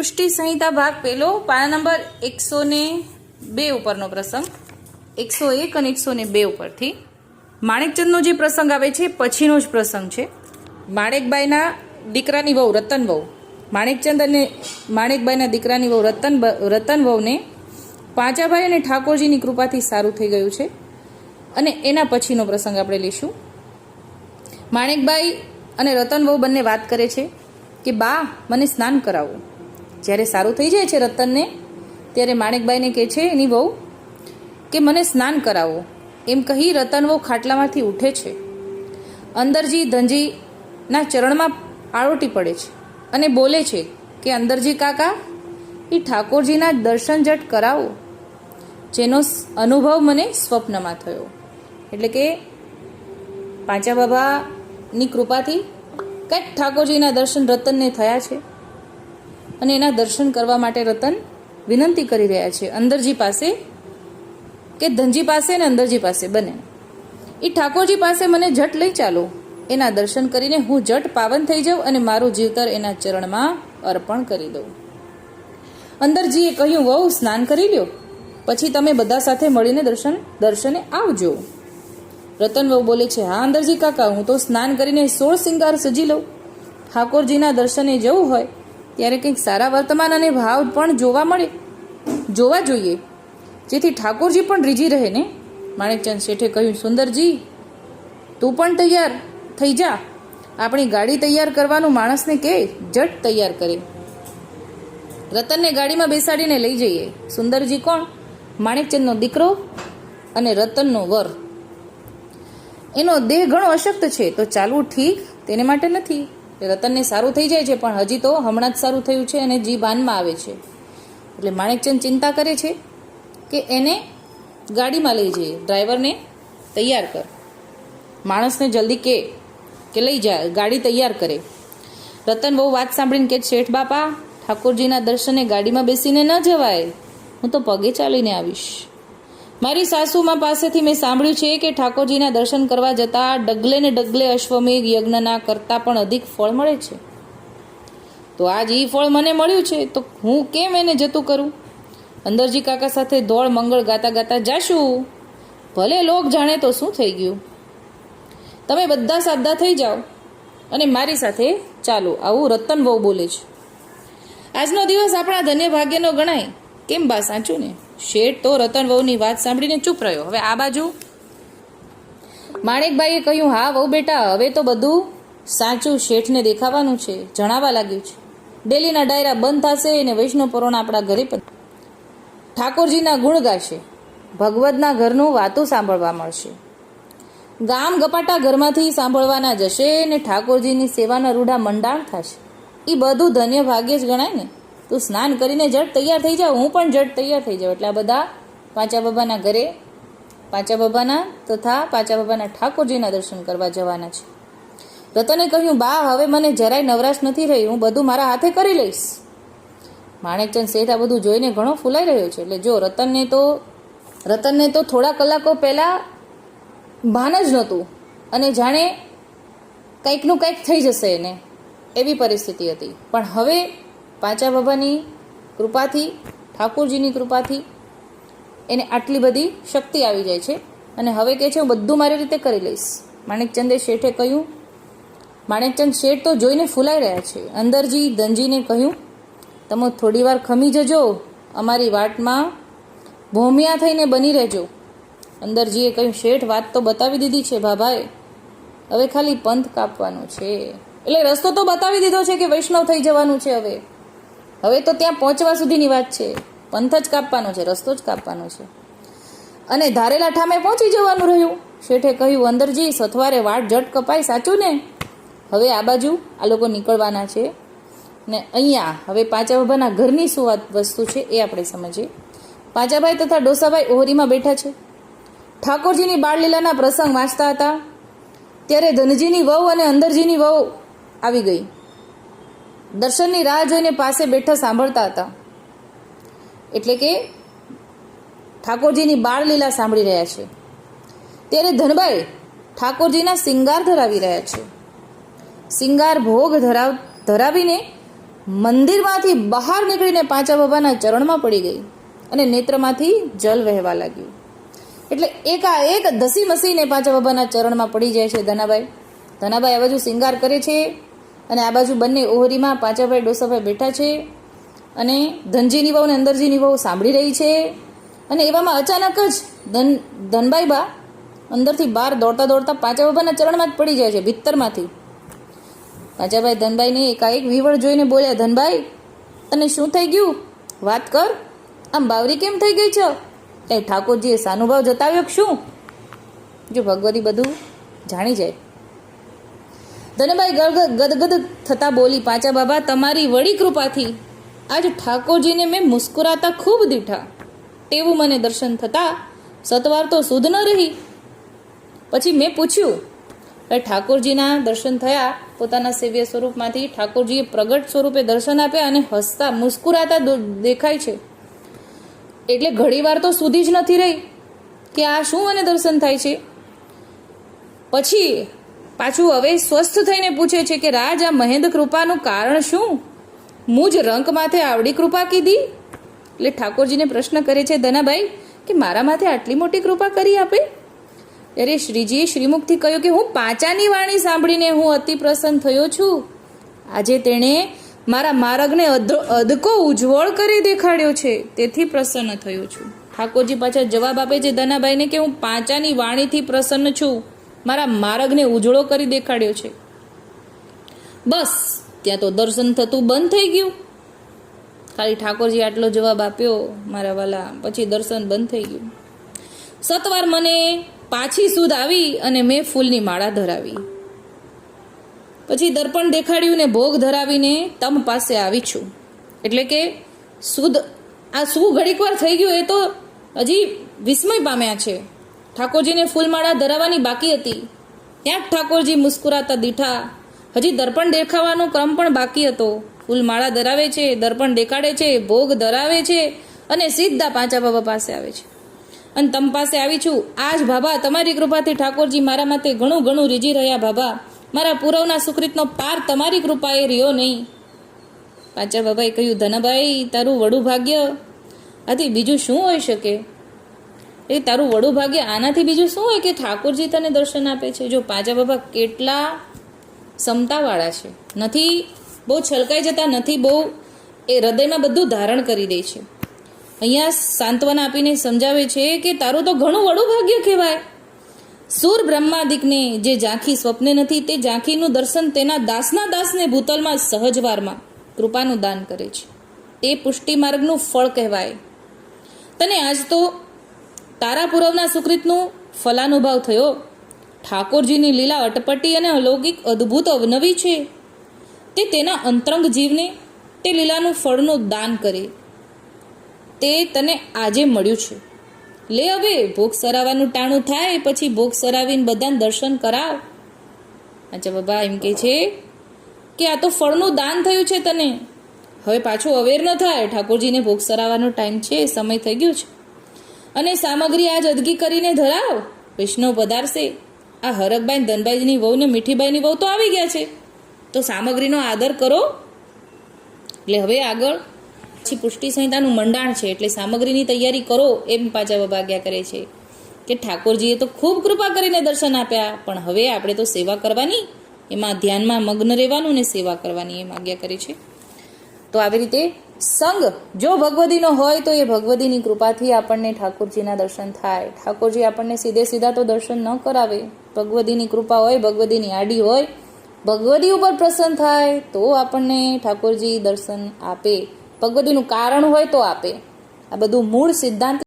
પુષ્ટિ સંહિતા ભાગ પહેલો, પાના નંબર એકસો ને બે ઉપરનો પ્રસંગ. એકસો એક અને એકસો ને બે ઉપરથી. માણેકચંદનો જે પ્રસંગ આવે છે, પછીનો જ પ્રસંગ છે. માણેકબાઈના દીકરાની વહુ, રતન વહુ. માણેકચંદ અને માણેકબાઈના દીકરાની વહુ, રતન રતન વહુને પાંચાભાઈ અને ઠાકોરજીની કૃપાથી સારું થઈ ગયું છે. અને એના પછીનો પ્રસંગ આપણે લઈશું. માણેકબાઈ અને રતન વહુ બંને વાત કરે છે કે, બા, મને સ્નાન કરાવો. જ્યારે સારું થઈ જાય છે રતનને, ત્યારે માણેકબાઈને કહે છે, એની વહુ, કે મને સ્નાન કરાવો. એમ કહી રતન વહુ ખાટલામાંથી ઉઠે છે. અંદરજી ધનજીના ચરણમાં આળોટી પડે છે અને બોલે છે કે, અંદરજી કાકા, એ ઠાકોરજીના દર્શન જટ કરાવો, જેનો અનુભવ મને સ્વપ્નમાં થયો. એટલે કે પાંચા બાબાની કૃપાથી કંઈક ઠાકોરજીના દર્શન રતનને થયા છે. અને એના દર્શન કરવા માટે રતન વિનંતી કરી રહ્યા છે. અંદરજી પાસે કે ધનજી પાસે ને અંદરજી પાસે બને. એ ઠાકોરજી પાસે મને જટ લઈ ચાલો. એના દર્શન કરીને હું જટ પાવન થઈ જાઉં અને મારું જીવતર એના ચરણમાં અર્પણ કરી દઉં. અંદરજીએ કહ્યું, વહુ, સ્નાન કરી લ્યો. પછી તમે બધા સાથે મળીને દર્શન, દર્શને આવજો. રતન વહુ બોલે છે, હા અંદરજી કાકા, હું તો સ્નાન કરીને સોળ સિંગાર સજી લઉં. ઠાકોરજીના દર્શને જવું હોય ત્યારે કંઈક સારા વર્તમાન અને ભાવ પણ જોવા મળે. જોવા જોઈએ. જેથી ઠાકોરજી પણ રીજી રહે ને? માણેકચંદ શેઠે કહ્યું, સુંદરજી, તું પણ તૈયાર થઈ જા. આપણી ગાડી તૈયાર કરવાનું માણસને કે, જટ તૈયાર કરે. રતનને ગાડીમાં બેસાડીને લઈ જઈએ. સુંદરજી કોણ? માણેકચંદનો દીકરો અને રતનનો વર. એનો દેહ ઘણો અશક્ત છે, તો ચાલવું ઠીક? તેને માટે નથી. રતનને સારું થઈ જાય છે, પણ હજી તો હમણાં જ સારું થયું છે અને જી ભાનમાં આવે છે. એટલે માણેકચંદ ચિંતા કરે છે કે એને ગાડીમાં લઈ જઈએ, ડ્રાઈવરને તૈયાર કર. માણસને જલ્દી કે કે લઈ જા, ગાડી તૈયાર કરે. રતન બહુ વાત સાંભળીને કે શેઠ બાપા, ઠાકોરજીના દર્શને ગાડીમાં બેસીને ન જવાય. હું તો પગે ચાલીને આવીશ. મારી સાસુમાં પાસેથી મેં સાંભળ્યું છે કે ઠાકોરજીના દર્શન કરવા જતાં ડગલે ને ડગલે અશ્વમેઘ યજ્ઞના કરતાં પણ અધિક ફળ મળે છે. તો આજ એ ફળ મને મળ્યું છે, તો હું કેમ એને જતું કરું? અંદરજી કાકા સાથે ધોળ મંગળ ગાતા ગાતા જાશું? ભલે લોક જાણે તો શું થઈ ગયું? તમે બધા સાદા થઈ જાઓ અને મારી સાથે ચાલો, આવું રતન બહુ બોલે છે. આજનો દિવસ આપણા ધન્ય ભાગ્યનો ગણાય. કેમ બા સાચું ને? શેઠ તો રતન વહુની વાત સાંભળીને ચૂપ રહ્યો. હવે આ બાજુ માણેકભાઈએ કહ્યું, હા વહુ બેટા, હવે તો બધું સાચું શેઠને દેખાવાનું છે જણાવા લાગ્યું છે. ડેલીના ડાયરા બંધ થશે અને વૈષ્ણવ પરોણ આપણા ઘરે પણ ઠાકોરજીના ગુણ ગાશે, ભગવદના ઘરનું વાતો સાંભળવા મળશે. ગામ ગપાટા ઘરમાંથી સાંભળવાના જશે ને ઠાકોરજીની સેવાના રૂઢા મંડાણ થશે. એ બધું ધન્ય ભાગ્ય જ ગણાય ને. તું સ્નાન કરીને જટ તૈયાર થઈ જાવ હું પણ જટ તૈયાર થઈ જાઉં. એટલે આ બધા પાંચા બાબાના ઘરે, પાંચા બાબાના તથા પાંચા બાબાના ઠાકોરજીના દર્શન કરવા જવાના છે. રતને કહ્યું, બા, હવે મને જરાય નવરાશ નથી રહી, હું બધું મારા હાથે કરી લઈશ. માણેકચંદ શેઠ આ બધું જોઈને ઘણો ફૂલાઈ રહ્યો છે. એટલે જો રતનને તો રતનને તો થોડા કલાકો પહેલાં ભાન જ નહોતું. અને જાણે કંઈકનું કંઈક થઈ જશે એને. એવી પરિસ્થિતિ હતી. પણ હવે પાંચા બાબાની કૃપાથી, ઠાકોરજીની કૃપાથી એને આટલી બધી શક્તિ આવી જાય છે. અને હવે કહે છે, હું બધું મારી રીતે કરી લઈશ. માણેકચંદે શેઠે કહ્યું, માણેકચંદ શેઠ તો જોઈને ફૂલાઈ રહ્યા છે. અંદરજી ધનજીને કહ્યું, તમે થોડી વાર ખમી જજો, અમારી વાટમાં ભોમિયા થઈને બની રહેજો. અંદરજીએ કહ્યું, શેઠ, વાત તો બતાવી દીધી છે ભાભાએ હવે ખાલી પંથ કાપવાનો છે. એટલે રસ્તો તો બતાવી દીધો છે કે વૈષ્ણવ થઈ જવાનું છે હવે. હવે તો ત્યાં પહોંચવા સુધીની વાત છે. પંથ જ કાપવાનો છે, રસ્તો જ કાપવાનો છે. અને ધારેલા ઠામે પહોંચી જવાનું રહ્યું. શેઠે કહ્યું, અંદરજી, સથવારે વાટ જટ કપાય, સાચું ને? હવે આ બાજુ આ લોકો નીકળવાના છે. ને અહીંયા, હવે પાંચા બાબાના ઘરની શું વસ્તુ છે એ આપણે સમજીએ. પાંચાભાઈ તથા ડોસાભાઈ ઓહરીમાં બેઠા છે. ઠાકોરજીની બાળલીલાના પ્રસંગ વાંચતા હતા. ત્યારે ધનજીની વહુ અને અંદરજીની વહુ આવી ગઈ. દર્શનની રાહ જોઈને પાસે બેઠા સાંભળતા હતા. એટલે કે ઠાકોરજીની બાળલીલા સાંભળી રહ્યા છે. ત્યારે ધનબાઈ ઠાકોરજીના સિંગાર ધરાવી રહ્યા છે. સિંગાર ભોગ ધરાવ, ધરાવીને મંદિરમાંથી બહાર નીકળીને પાંચા બાબાના ચરણમાં પડી ગઈ અને નેત્રમાંથી જલ વહેવા લાગ્યું. એટલે એકાએક ધસી મસીને પાંચા બાબાના ચરણમાં પડી જાય છે ધનાભાઈ ધનાભાઈ આ બાજુ શિંગાર કરે છે. અને આ બાજુ બંને ઓહરીમાં પાંચાભાઈ ડોસાભાઈ બેઠા છે અને ધનજીની વહુ અને અંદરજીની વહુ સાંભળી રહી છે. અને એવામાં અચાનક જ ધન ધનબાઈ બા અંદરથી બહાર દોડતા દોડતા પાંચા બાબાના ચરણમાં જ પડી જાય છે, ભીતરમાંથી. પાંચાભાઈ ધનબાઈને એકાએક વિવળ જોઈને બોલ્યા ધનભાઈ તને શું થઈ ગયું? વાત કર. આમ બાવરી કેમ થઈ ગઈ છો? એ ઠાકોરજીએ સાનુભાવ જતાવ્યો શું? જો ભગવતી બધું જાણી જાય. ધનભાઈ ગદગદ થતા બોલી પાંચા બાબા, તમારી વળી કૃપાથી આજ ઠાકોરજીને મેં મુસ્કુરાતા ખૂબ દીઠા. તેવું મને દર્શન થતા સતવાર તો સુધ ન રહી. પછી મેં પૂછ્યું ઠાકોરજીના દર્શન થયા, પોતાના સેવ્ય સ્વરૂપમાંથી ઠાકોરજીએ પ્રગટ સ્વરૂપે દર્શન આપ્યા અને હસતા મુસ્કુરાતા દેખાય છે. એટલે ઘણીવાર તો સુધી જ નથી રહી, કે આ શું મને દર્શન થાય છે? પછી પાછું હવે સ્વસ્થ થઈને પૂછે છે કે રાજ, આ મહેન્દ્ર કૃપાનું કારણ શું? મુજ રંક માથે આવડી કૃપા કીધી. એટલે ઠાકોરજીને પ્રશ્ન કરે છે ધનાભાઈ કે મારા માથે આટલી મોટી કૃપા કરી આપે? ત્યારે શ્રીજીએ શ્રીમુખથી કહ્યું કે, હું પાંચાની વાણી સાંભળીને હું અતિ પ્રસન્ન થયો છું. આજે તેણે મારા માર્ગને અધ- અધકો ઉજ્જવળ કરી દેખાડ્યો છે. તેથી પ્રસન્ન થયો છું. ઠાકોરજી પાછા જવાબ આપે છે ધનાભાઈને કે હું પાંચાની વાણીથી પ્રસન્ન છું. મારા માર્ગને ઉજળો કરી દેખાડ્યો છે. બસ, ત્યાં તો દર્શન થતું બંધ થઈ ગયું. ખાલી ઠાકોરજી આટલો જવાબ આપ્યો, મારા વાલા, પછી દર્શન બંધ થઈ ગયું. સતવાર મને પાછી સુધ આવી અને મેં ફૂલની માળા ધરાવી. પછી દર્પણ દેખાડ્યું ને ભોગ ધરાવીને તમ પાસે આવી છું. એટલે કે સુદ, આ શું ઘડીક વાર થઈ ગયું, એ તો હજી વિસ્મય પામ્યા છે. ઠાકોરજીને ફૂલમાળા ધરાવવાની બાકી હતી. ત્યાં જ ઠાકોરજી મુસ્કુરાતા દીઠા, હજી દર્પણ દેખાવાનો ક્રમ પણ બાકી હતો. ફૂલમાળા ધરાવે છે, દર્પણ દેખાડે છે, ભોગ ધરાવે છે અને સીધા પાંચા બાબા પાસે આવે છે. અને તમ પાસે આવી છું. આજ બાબા, તમારી કૃપાથી ઠાકોરજી મારા માટે ઘણું ઘણું રીઝી રહ્યા બાબા. મારા પૂરવના સુકૃતનો પાર તમારી કૃપાએ રહ્યો નહીં. પાંચા બાબાએ કહ્યું ધનભાઈ તારું વડું ભાગ્ય. આથી બીજું શું હોઈ શકે? એ તારું વડું ભાગ્ય આનાથી બીજું શું હોય કે ઠાકોરજી તને દર્શન આપે છે? જો પાજા બાબા કેટલા ક્ષમતાવાળા છે. નથી, બહુ છલકાઈ જતા, નથી, બહુ એ હૃદયમાં બધું ધારણ કરી દે છે. અહીંયા સાંત્વના આપીને સમજાવે છે કે તારું તો ઘણું વડું ભાગ્ય કહેવાય. સુર બ્રહ્માદિકને જે ઝાંખી સ્વપ્ને નથી, તે ઝાંખીનું દર્શન તેના દાસના દાસને ભૂતલમાં સહજવારમાં કૃપાનું દાન કરે છે. તે પુષ્ટિ માર્ગનું ફળ કહેવાય. તને આજ તો તારા પૂર્વના સુકૃતનું ફલાનુભાવ થયો. ઠાકોરજીની લીલા અટપટી અને અલૌકિક અદ્ભુત અવનવી છે. તે તેના અંતરંગ જીવને, તે લીલાનું ફળનું દાન કરે. તે તને આજે મળ્યું છે. લે હવે, ભોગ સરાવવાનું ટાણું થાય, પછી ભોગ સરાવીને બધાને દર્શન કરાવ. અચ્છા, બાબા એમ કે છે કે આ તો ફળનું દાન થયું છે તને. હવે પાછું અવેર ન થાય. ઠાકોરજીને ભોગ સરાવવાનો ટાઈમ છે, સમય થઈ ગયો છે. અને સામગ્રી આજ અદગી કરીને ધરાવ. વૈષ્ણવ પધારશે. આ હરકબાઈ ધનબાઈની વહુ ને મીઠીબાઈની વહુ તો આવી ગયા છે. તો સામગ્રીનો આદર કરો. એટલે હવે આગળ પછી પુષ્ટિ સંહિતાનું મંડાણ છે, એટલે સામગ્રીની તૈયારી કરો એમ પાછા વાગ્યા કરે છે. કે ઠાકોરજીએ તો ખૂબ કૃપા કરીને દર્શન આપ્યા, પણ હવે આપણે તો સેવા કરવાની, એમાં ધ્યાનમાં મગ્ન રહેવાનું ને સેવા કરવાની એમ આજ્ઞા કરે છે. તો આવી રીતે સંગ. જો ભગવદીનો હોય તો એ ભગવદીની કૃપાથી આપણને ઠાકોરજીના દર્શન થાય. ઠાકોરજી આપણને સીધે સીધા તો દર્શન ન કરાવે. ભગવદીની કૃપા હોય, ભગવદીની આડી હોય, ભગવદી ઉપર પ્રસન્ન થાય, તો આપણને ઠાકોરજી દર્શન આપે. ભગવદીનું કારણ હોય તો આપે. આ બધું મૂળ સિદ્ધાંત